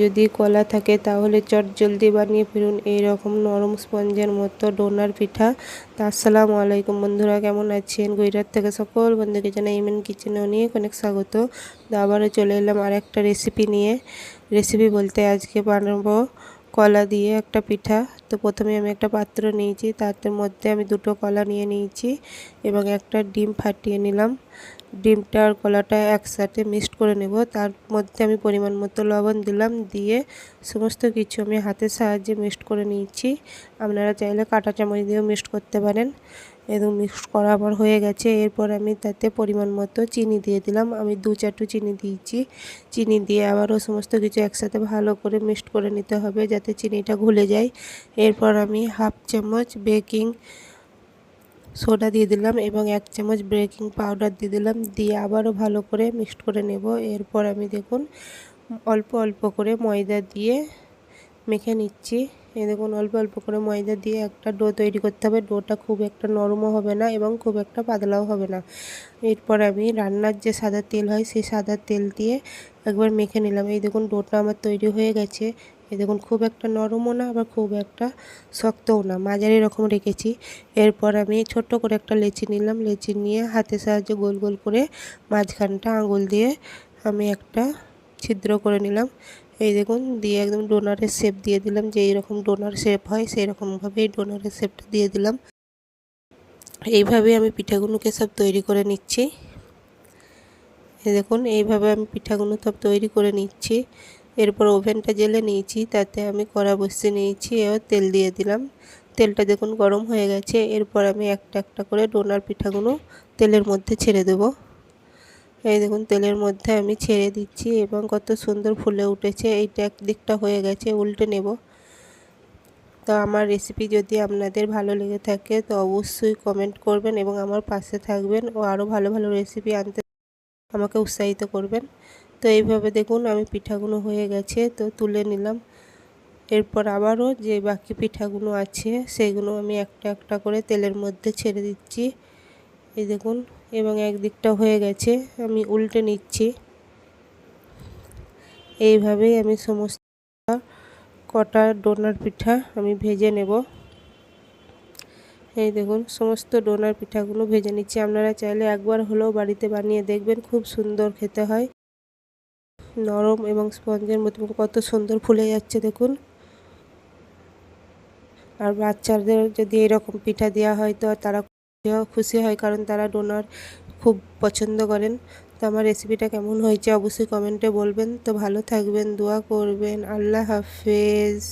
যদি কলা থাকে তাহলে চট জলদি বানিয়ে ফিরুন এইরকম নরম স্পঞ্জের মতো ডোনার পিঠা। আসসালামু আলাইকুম বন্ধুরা, কেমন আছেন? গুজরাট থেকে সকল বন্ধুকে জানাই ইমেন কিচেনে অনেক অনেক স্বাগত। আবারও চলে এলাম আর একটা রেসিপি নিয়ে। রেসিপি বলতে আজকে বানাবো কলা দিয়ে একটা পিঠা। তো প্রথমে আমি একটা পাত্র নিয়েছি তার মধ্যে আমি দুটো কলা নিয়ে নিয়েছি এবং একটা ডিম ফাটিয়ে নিলাম। ডিমটা আর কলাটা একসাথে মিক্সড করে নেব। তার মধ্যে আমি পরিমাণ মতো লবণ দিলাম, দিয়ে সমস্ত কিছু আমি হাতের সাহায্যে মিক্সড করে নিয়েছি। আপনারা চাইলে কাঁটা চামচ দিয়েও মিক্সড করতে পারেন। এবং মিক্সড করা আমার হয়ে গেছে। এরপর আমি তাতে পরিমাণ মতো চিনি দিয়ে দিলাম। আমি দু চারটু চিনি দিয়েছি। চিনি দিয়ে আবারও সমস্ত কিছু একসাথে ভালো করে মিক্সড করে নিতে হবে যাতে চিনিটা ঘুলে যায়। এরপর আমি হাফ চামচ বেকিং সোডা দিয়ে দিলাম এবং এক চামচ বেকিং পাউডার দিয়ে দিলাম। দিয়ে আবারও ভালো করে মিক্সড করে নেব। এরপর আমি দেখুন, অল্প অল্প করে ময়দা দিয়ে মেখে নিচ্ছি। এই দেখুন, অল্প অল্প করে ময়দা দিয়ে একটা ডো তৈরি করতে হবে। ডোটা খুব একটা নরমও হবে না এবং খুব একটা পাতলাও হবে না। এরপর আমি রান্নার যে সাদা তেল হয়, সেই সাদা তেল দিয়ে একবার মেখে নিলাম। এই দেখুন, ডোটা আমার তৈরি হয়ে গেছে। এই দেখুন, খুব একটা নরমও না আবার খুব একটা শক্তও না। মাঝারি রকম রেখেছি। এরপর আমি ছোট্ট করে একটা লেচি নিলাম। লেচি নিয়ে হাতের সাহায্যে গোল গোল করে মাঝখানটা আঙুল দিয়ে আমি একটা ছিদ্র করে নিলাম। এই দেখুন, দিয়ে একদম ডোনারের শেপ দিয়ে দিলাম। যে এইরকম ডোনার শেপ হয়, সেই রকমভাবেই ডোনারের শেপটা দিয়ে দিলাম। এইভাবে আমি পিঠাগুলোকে সব তৈরি করে নিচ্ছি। দেখুন, এইভাবে আমি পিঠাগুলো সব তৈরি করে নিচ্ছি। এরপর ওভেনটা জেলে নিয়েছি, তাতে আমি কড়া বসিয়ে নিয়েছি, এবার তেল দিয়ে দিলাম। তেলটা দেখুন গরম হয়ে গেছে, এরপর আমি একটা একটা করে ডোনার পিঠাগুলো তেলের মধ্যে ছেড়ে দেবো। এই দেখুন, তেলের মধ্যে আমি ছেড়ে দিচ্ছি এবং কত সুন্দর ফুলে উঠেছে, এইটা একদিকটা হয়ে গেছে, উল্টে নেব। তো আমার রেসিপি যদি আপনাদের ভালো লেগে থাকে, তো অবশ্যই কমেন্ট করবেন এবং আমার পাশে থাকবেন ও আরও ভালো ভালো রেসিপি আনতে আমাকে উৎসাহিত করবেন। তো এইভাবে দেখুন আমি পিঠাগুলো হয়ে গেছে, তো তুলে নিলাম। এরপর আবারও যে বাকি পিঠাগুলো আছে সেগুলো আমি একটা একটা করে তেলের মধ্যে ছেড়ে দিচ্ছি। এই দেখুন, এবং একদিকটা হয়ে গেছে, আমি উল্টে নিচ্ছি। এইভাবেই আমি সমস্ত কটা ডোনার পিঠা আমি ভেজে নেব। এই দেখুন, সমস্ত ডোনার পিঠাগুলো ভেজে নিচ্ছি। আপনারা চাইলে একবার হলেও বাড়িতে বানিয়ে দেখবেন, খুব সুন্দর খেতে হয়। নরম এবং স্পঞ্জের মতো কত সুন্দর ফুলে যাচ্ছে, দেখুন। আর বাচ্চাদের যদি এরকম পিঠা দেওয়া হয়, তো তারা খুশি হয়, কারণ তারা ডোনার খুব পছন্দ করেন। তো আমার রেসিপিটা কেমন হয়েছে, অবশ্যই কমেন্টে বলবেন। তো ভালো থাকবেন, দোয়া করবেন, আল্লাহ হাফেজ।